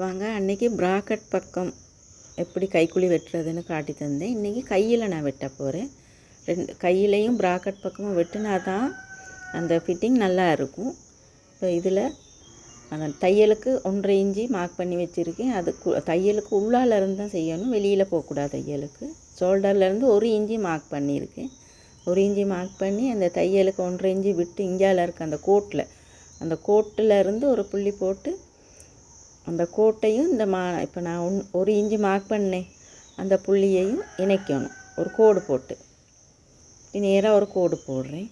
வாங்க அன்றைக்கி ப்ராக்கெட் பக்கம் எப்படி கைக்குழி வெட்டுறதுன்னு காட்டி தந்தேன். இன்றைக்கி கையில் நான் வெட்ட போகிறேன் ரெண்டு கையிலையும் ப்ராக்கெட் பக்கமும் வெட்டினா தான் அந்த ஃபிட்டிங் நல்லா இருக்கும். இப்போ இதில் அந்த தையலுக்கு ஒன்றரை இஞ்சி மார்க் பண்ணி வச்சுருக்கேன். அதுக்கு தையலுக்கு உள்ளால இருந்து தான் செய்யணும். வெளியில் போகக்கூடாது தையலுக்கு. ஷோல்டர்லேருந்து ஒரு இஞ்சி மார்க் பண்ணியிருக்கேன். ஒரு இஞ்சி மார்க் பண்ணி அந்த தையலுக்கு ஒன்றரை இஞ்சி விட்டு இஞ்சால இருக்க அந்த கோட்டில் அந்த கோட்டில் இருந்து ஒரு புள்ளி போட்டு அந்த கோட்டையும் இந்த மா இப்போ நான் ஒன் ஒரு இஞ்சி மார்க் பண்ணேன். அந்த புள்ளியையும் இணைக்கணும். ஒரு கோடு போட்டு. நேராக ஒரு கோடு போடுறேன்.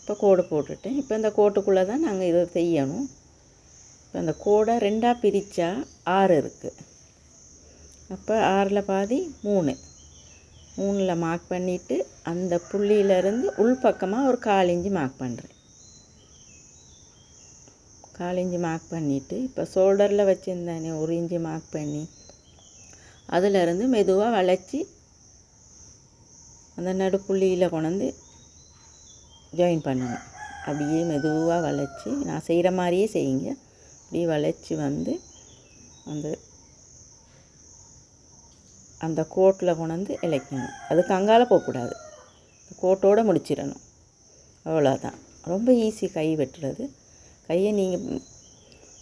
இப்போ கோடு போட்டுட்டேன். இப்போ இந்த கோட்டுக்குள்ளே தான் நாங்கள் இதை செய்யணும். இப்போ அந்த கோடை ரெண்டாக பிரித்தா ஆறு இருக்குது அப்போ ஆறில் பாதி மூணு. மூணில் மார்க் பண்ணிவிட்டு அந்த புள்ளியிலேருந்து உள்பக்கமாக ஒரு கால் இஞ்சி மார்க் பண்ணுறேன் கால் இஞ்சி மார்க் பண்ணிவிட்டு இப்போ ஷோல்டரில் வச்சுருந்தேனே ஒரு இஞ்சி மார்க் பண்ணி அதிலிருந்து மெதுவாக வளைச்சி அந்த நடுப்புள்ளியில் கொண்டாந்து ஜாயின் பண்ணணும். அப்படியே மெதுவாக வளைச்சி நான் செய்கிற மாதிரியே செய்யுங்க. அப்படியே வளைச்சி வந்து அந்த அந்த கோட்டில் கொண்டாந்து இழைக்கணும் அதுக்கு அங்கால போகக்கூடாது. கோட்டோடு முடிச்சிடணும். அவ்வளோதான் ரொம்ப ஈஸி கை வெட்டுறது. கையை நீங்கள்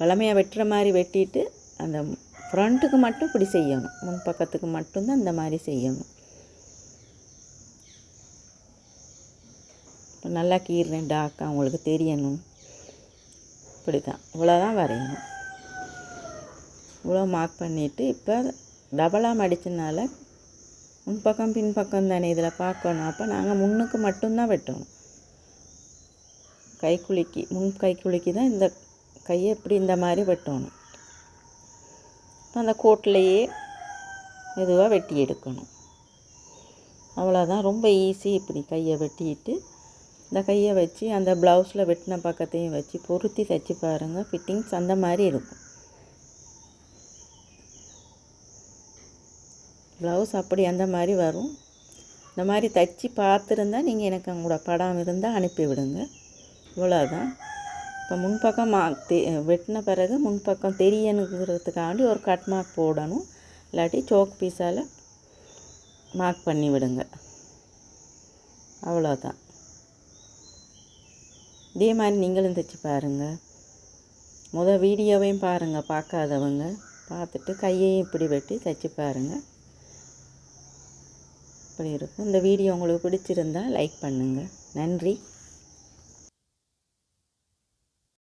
வளமையாக வெட்டுற மாதிரி வெட்டிட்டு அந்த ஃப்ரண்ட்டுக்கு மட்டும் இப்படி செய்யணும். முன் பக்கத்துக்கு மட்டும்தான் இந்த மாதிரி செய்யணும். இப்போ நல்லா கீறுறேன் டாக்கா உங்களுக்கு தெரியணும். இப்படி தான் இவ்வளோ தான் வரையணும். இவ்வளோ மார்க் பண்ணிவிட்டு இப்போ டபுளாக மடித்தனால முன்பக்கம் பின்பக்கம் தானே இதில் பார்க்கணும். அப்போ நாங்கள் முன்னுக்கு மட்டும்தான் வெட்டணும். கைக்குலுக்கி முன் கைக்குலுக்கி தான் இந்த கையை இப்படி இந்த மாதிரி வெட்டணும். அந்த கோட்டிலையே மெதுவாக வெட்டி எடுக்கணும். அவ்வளோதான் ரொம்ப ஈஸி இப்படி கையை வெட்டிட்டு இந்த கையை வச்சு அந்த ப்ளவுஸில் வெட்டின பக்கத்தையும் வச்சு பொருத்தி தைச்சி பாருங்கள் ஃபிட்டிங்ஸ் அந்த மாதிரி இருக்கும். ப்ளவுஸ் அப்படி அந்த மாதிரி வரும். இந்த மாதிரி தைச்சி பார்த்துருந்தா நீங்கள் எனக்கு உங்களோட படம் இருந்தால் அனுப்பி விடுங்க இவ்வளோதான் இப்போ முன்பக்கம் மா தெ வெட்டின பிறகு முன்பக்கம் தெரியணுங்கிறதுக்காண்டி ஒரு கட் மார்க் போடணும். இல்லாட்டி சோக் பீஸால் மார்க் பண்ணி விடுங்க. அவ்வளோதான் இதே மாதிரி நீங்களும் தைச்சி பாருங்கள் முதல் வீடியோவையும் பாருங்கள் பார்க்காதவங்க. பார்த்துட்டு கையையும் இப்படி வெட்டி தைச்சி பாருங்கள் இப்படி இருக்கும். இந்த வீடியோ உங்களுக்கு பிடிச்சிருந்தா லைக் பண்ணுங்கள் நன்றி.